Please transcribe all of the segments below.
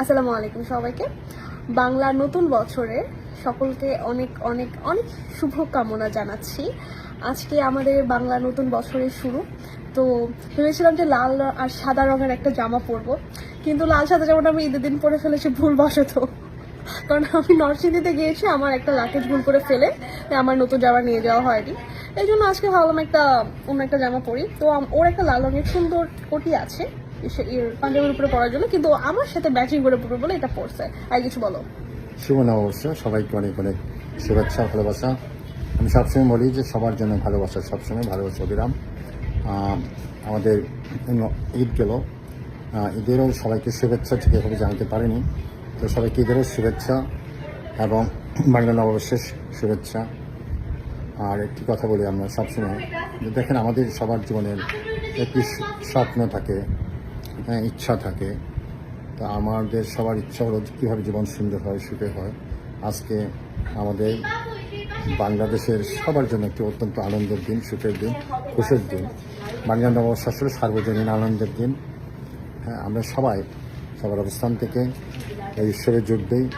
আসসালামু আলাইকুম সবাইকে। বাংলার নতুন বছরে সকলকে অনেক অনেক অনেক শুভ কামনা জানাচ্ছি। আজকে আমাদের বাংলা নতুন বছরের শুরু। তো ভেবেছিলাম যে লাল আর সাদা রঙের একটা জামা পরবো। কিন্তু লাল সাদা জামাটা আমি ঈদের দিন পরে ফেলেছি ভুলবশত। কারণ আমি নরসিংদীতে গিয়েছি, আমার একটা লাকেজ ভুল করে ফেলে আমার নতুন জামা নিয়ে যাওয়া হয়নি। এই জন্য আজকে ভাবলাম একটা অন্য একটা জামা পরি। তো ওর একটা লাল রঙের সুন্দর কোটি আছে। পাঞ্জাবের উপরে পড়ার জন্য, কিন্তু আমার সাথে ম্যাচিং করে পরবে বলে এটা পড়ছে। আর কিছু বলো। শুভ নববর্ষ, সবাইকে অনেক অনেক শুভেচ্ছা, ভালোবাসা। আমি সবসময় বলি যে সবার জন্য ভালোবাসা, সবসময় ভালোবাসা অবিরাম। আমাদের ঈদ গেল। ঈদেরও সবাইকে শুভেচ্ছা, ঠিক এভাবে জানাতে পারিনি। তো সবাইকে ঈদেরও শুভেচ্ছা এবং বাংলা নববর্ষের শুভেচ্ছা। আর একটি কথা বলি আমরা সবসময় দেখেন আমাদের সবার জীবনের একটি স্বপ্ন থাকে। ইচ্ছা থাকে। তা আমাদের সবার ইচ্ছা হলো কীভাবে জীবন সুন্দর হয়, সুখে হয়। আজকে আমাদের বাংলাদেশের সবার জন্য একটি অত্যন্ত আনন্দের দিন, সুখের দিন, খুশির দিন। বাংলা নববর্ষ সার্বজনীন আনন্দের দিন। হ্যাঁ আমরা সবাই সবার অবস্থান থেকে এই উৎসবে যোগ দিই।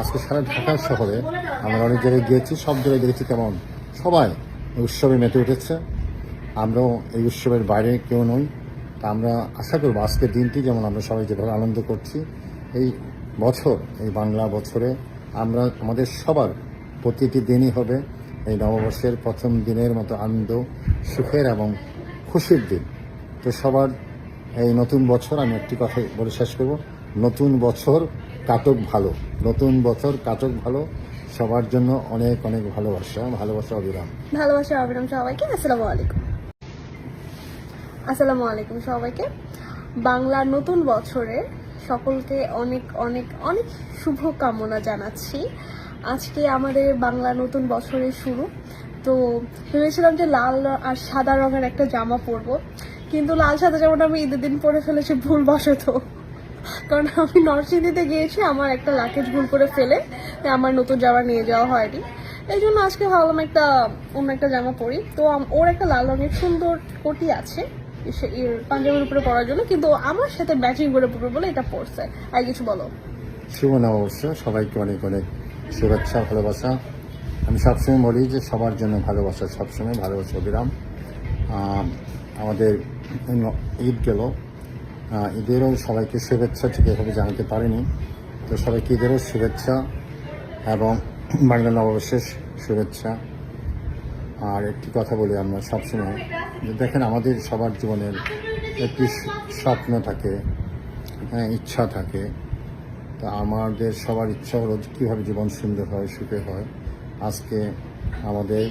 আজকে সারা ঢাকা শহরে আমরা অনেক জায়গায় গিয়েছি, সব জায়গায় দেখেছি কেমন সবাই উৎসবে মেতে উঠেছে। আমরাও এই উৎসবের বাইরে কেউ নই। তা আমরা আশা করব আজকের দিনটি যেমন আমরা সবাই যেভাবে আনন্দ করছি, এই বছর, এই বাংলা বছরে আমরা আমাদের সবার প্রতিটি দিনই হবে এই নববর্ষের প্রথম দিনের মতো আনন্দ, সুখের এবং খুশির দিন। তো সবার এই নতুন বছর আমি একটি কথা বলে শেষ করব, নতুন বছর কাটক ভালো, নতুন বছর কাটক ভালো, সবার জন্য অনেক অনেক ভালোবাসা ভালোবাসা, অবিরাম। ভালোবাসা, অবিরাম সবাইকে, আসসালামু আলাইকুম। আসসালামু আলাইকুম সবাইকে। বাংলার নতুন বছরে সকলকে অনেক অনেক অনেক শুভ কামনা জানাচ্ছি। আজকে আমাদের বাংলা নতুন বছরের শুরু। তো ভেবেছিলাম যে লাল আর সাদা রঙের একটা জামা পরবো। কিন্তু লাল সাদা জামাটা আমি ঈদের দিন পরে ফেলেছি, ভুলবশত। কারণ আমি নরসিংদীতে গিয়েছি, আমার একটা লাকেজ ভুল করে ফেলে আমার নতুন জামা নিয়ে যাওয়া হয়নি। এই জন্য আজকে ভাবলাম একটা অন্য একটা জামা পরি। তো ওর একটা লাল রঙের সুন্দর কোটি আছে। পাঞ্জাবের উপরে পরার জন্য, কিন্তু আমার সাথে ম্যাচিং করে পরবে বলে এটা পরছে আর কিছু বলো। শুভ নববর্ষ সবাইকে অনেক অনেক শুভেচ্ছা, ভালোবাসা। আমি সবসময় বলি যে সবার জন্য ভালোবাসা, সবসময় ভালোবাসা, অবিরাম। আমাদের ঈদ গেল। ঈদেরও সবাইকে শুভেচ্ছা ঠিক এভাবে জানাতে পারিনি। তো সবাইকে ঈদেরও শুভেচ্ছা এবং বাংলা নববর্ষের শুভেচ্ছা। আর একটি কথা বলি আমরা সবসময়। দেখেন আমাদের সবার জীবনের একটি স্বপ্ন থাকে হ্যাঁ ইচ্ছা থাকে। তা আমাদের সবার ইচ্ছা হলো কীভাবে জীবন সুন্দর হয়, সুখে হয়। আজকে আমাদের